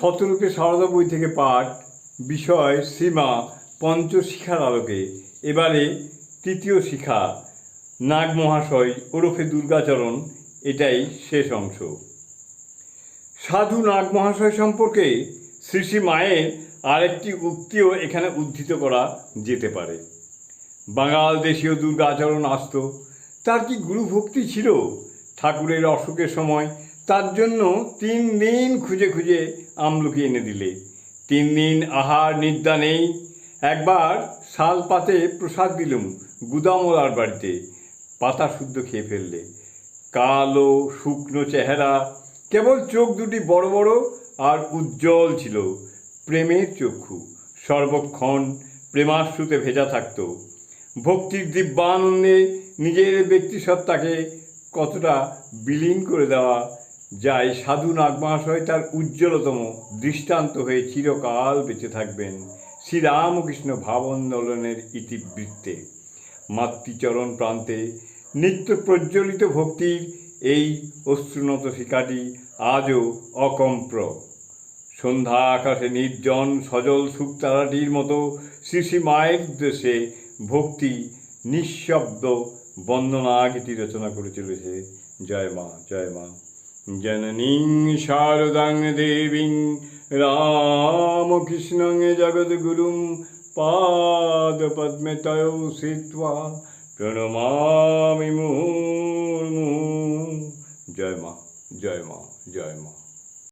শতরূপে সারদা বই থেকে পাঠ, বিষয়, সীমা, পঞ্চশিখার আলোকে। এবারে তৃতীয় শিখা, নাগ মহাশয় ওরফে দুর্গাচরণ, এটাই শেষ অংশ। সাধু নাগ মহাশয় সম্পর্কে শ্রী শ্রী মায়ের আরেকটি উক্তিও এখানে উদ্ধৃত করা যেতে পারে। বাঙাল দেশীয় দুর্গাচরণ আসত, তার কি গুরুভক্তি ছিল? ঠাকুরের অসুখের সময় তার জন্য তিন দিন খুঁজে খুঁজে আমলকি এনে দিলে। তিন দিন আহার নিদ্রা নেই। একবার শাল পাতে প্রসাদ দিলুম গুদামলার বাড়িতে। পাতা শুদ্ধ খেয়ে ফেললে। কালো, শুকনো চেহারা। কেবল চোখ দুটি বড় বড় আর উজ্জ্বল ছিল। প্রেমের চক্ষু, সর্বক্ষণ প্রেমাশ্রুতে ভেজা থাকতো। ভক্তির দিব্যানন্দে নিজের ব্যক্তিসত্তাকে কতটা বিলীন করে দেওয়া যায় সাধু নাগমহাশয় তার উজ্জ্বলতম দৃষ্টান্ত হয়ে চিরকাল বেঁচে থাকবেন শ্রীরামকৃষ্ণ ভাবন্দোলনের ইতিবৃত্তে। মাতৃচরণ প্রান্তে নিত্য প্রজ্বলিত ভক্তির এই অশ্রুনত শিকাটি আজও অকম্প্র। সন্ধ্যা আকাশে নির্জন সজল সুক্তারাটির মতো শ্রী শ্রী মায়ের উদ্দেশ্যে ভক্তি নিঃশব্দ বন্দনা গীতি রচনা করে চলেছে। জয় মা জয় মা। জননীং শারদাং দেবীং রামকৃষ্ণং জগদ্গুরুং পাদপদ্মে তয় স্থিত্বা প্রণমামি মুহুর্মুহুঃ জয় মা জয় মা জয় মা